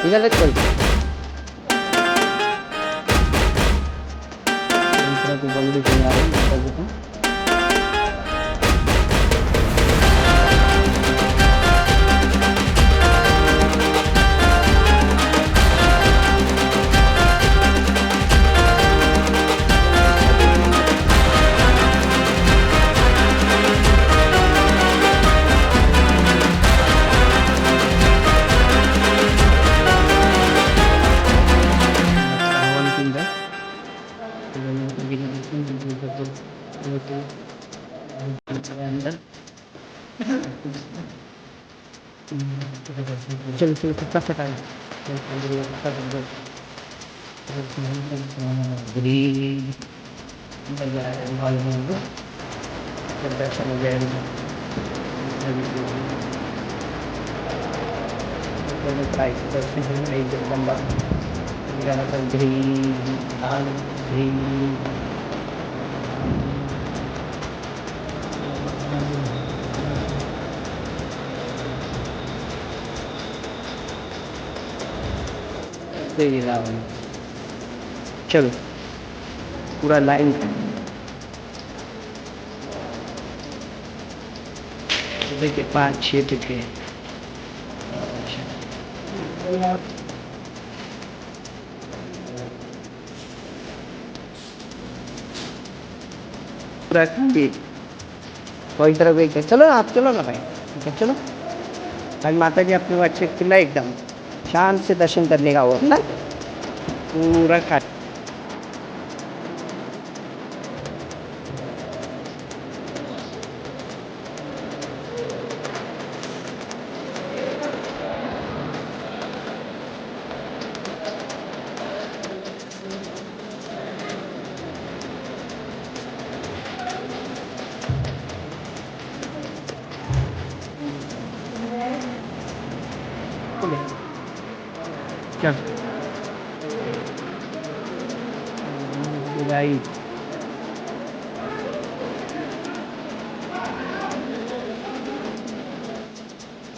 Bigalit ko. Ang pinag-ibang bigyan natin. Ang pinag अंदर चल चल कितना फटा ग्रीन दर्शन हो। जाएगा प्राइस दर्शन एकदम लंबा लाल ग्रीन श्री राम चलो पूरा लाइन देखिए पाँच छः टिके। एक चलो आप चलो ना भाई। चलो। भाई माता जी अपने अच्छे किला एकदम शान से दर्शन करने का वो ना? पूरा खा चल भाई